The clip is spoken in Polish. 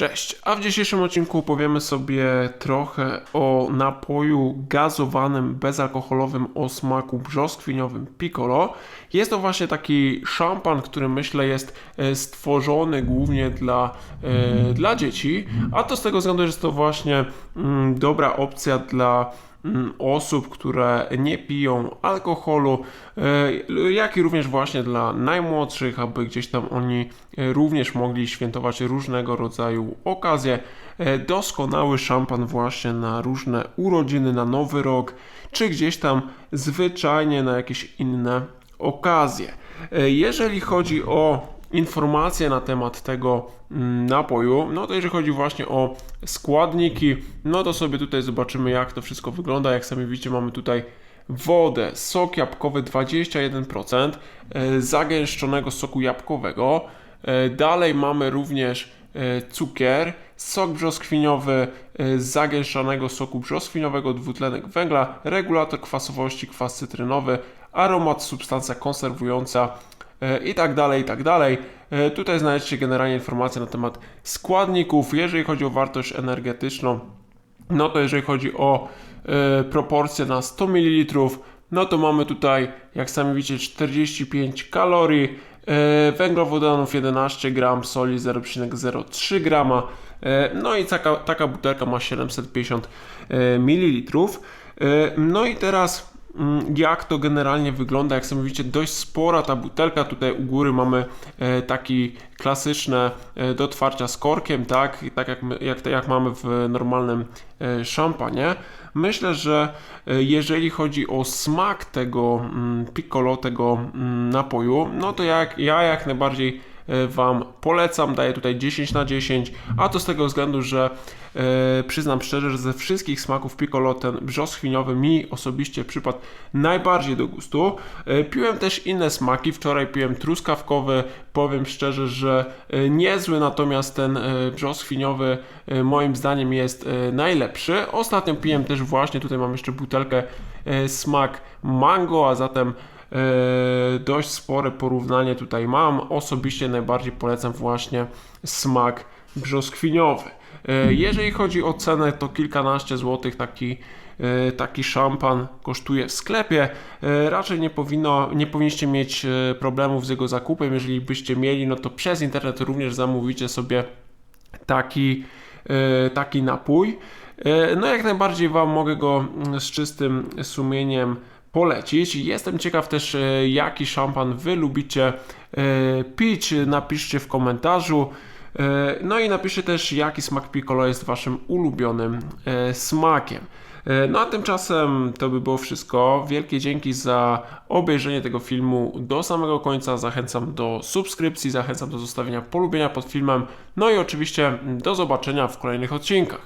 Cześć, a w dzisiejszym odcinku powiemy sobie trochę o napoju gazowanym, bezalkoholowym o smaku brzoskwiniowym Piccolo. Jest to właśnie taki szampan, który myślę jest e, stworzony głównie dla, e, dla dzieci, a to z tego względu, że jest to właśnie mm, dobra opcja dla osób, które nie piją alkoholu, e, jak i również właśnie dla najmłodszych, aby gdzieś tam oni e, również mogli świętować różnego rodzaju okazje. E, Doskonały szampan właśnie na różne urodziny, na nowy rok, czy gdzieś tam zwyczajnie na jakieś inne okazje. Jeżeli chodzi o informacje na temat tego mm, napoju, no to jeżeli chodzi właśnie o składniki, no to sobie tutaj zobaczymy jak to wszystko wygląda. Jak sami widzicie mamy tutaj wodę, sok jabłkowy 21%, e, zagęszczonego soku jabłkowego. E, Dalej mamy również e, cukier, sok brzoskwiniowy z zagęszczanego soku brzoskwiniowego, dwutlenek węgla, regulator kwasowości, kwas cytrynowy, aromat, substancja konserwująca i tak dalej, i tak dalej. E, Tutaj znajdziecie generalnie informacje na temat składników. Jeżeli chodzi o wartość energetyczną, no to jeżeli chodzi o e, proporcje na 100 ml, no to mamy tutaj, jak sami widzicie, 45 kalorii, e, węglowodanów 11 gram, soli 0,03 grama, e, no i taka, taka butelka ma 750 e, ml. E, no i teraz jak to generalnie wygląda, jak sami widzicie, dość spora ta butelka, tutaj u góry mamy e, taki klasyczne e, do otwarcia z korkiem, tak, tak jak, jak, jak mamy w normalnym e, szampanie. Myślę, że jeżeli chodzi o smak tego mm, piccolo, tego mm, napoju, no to jak, ja jak najbardziej Wam polecam, daję tutaj 10 na 10, a to z tego względu, że e, przyznam szczerze, że ze wszystkich smaków piccolo ten brzoskwiniowy mi osobiście przypadł najbardziej do gustu. E, piłem też inne smaki, wczoraj piłem truskawkowy, powiem szczerze, że e, niezły, natomiast ten e, brzoskwiniowy e, moim zdaniem jest e, najlepszy. Ostatnio piłem też właśnie, tutaj mam jeszcze butelkę e, smak mango, a zatem E, dość spore porównanie tutaj mam. Osobiście najbardziej polecam właśnie smak brzoskwiniowy. E, Jeżeli chodzi o cenę, to kilkanaście złotych taki, e, taki szampan kosztuje w sklepie. E, Raczej nie, powinno, nie powinniście mieć e, problemów z jego zakupem. Jeżeli byście mieli, no to przez internet również zamówicie sobie taki, e, taki napój. E, No jak najbardziej Wam mogę go mm, z czystym sumieniem polecić. Jestem ciekaw też, e, jaki szampan Wy lubicie e, pić. Napiszcie w komentarzu. E, No i napiszcie też, jaki smak piccolo jest Waszym ulubionym smakiem. No a tymczasem to by było wszystko. Wielkie dzięki za obejrzenie tego filmu do samego końca. Zachęcam do subskrypcji, zachęcam do zostawienia polubienia pod filmem. No i oczywiście do zobaczenia w kolejnych odcinkach.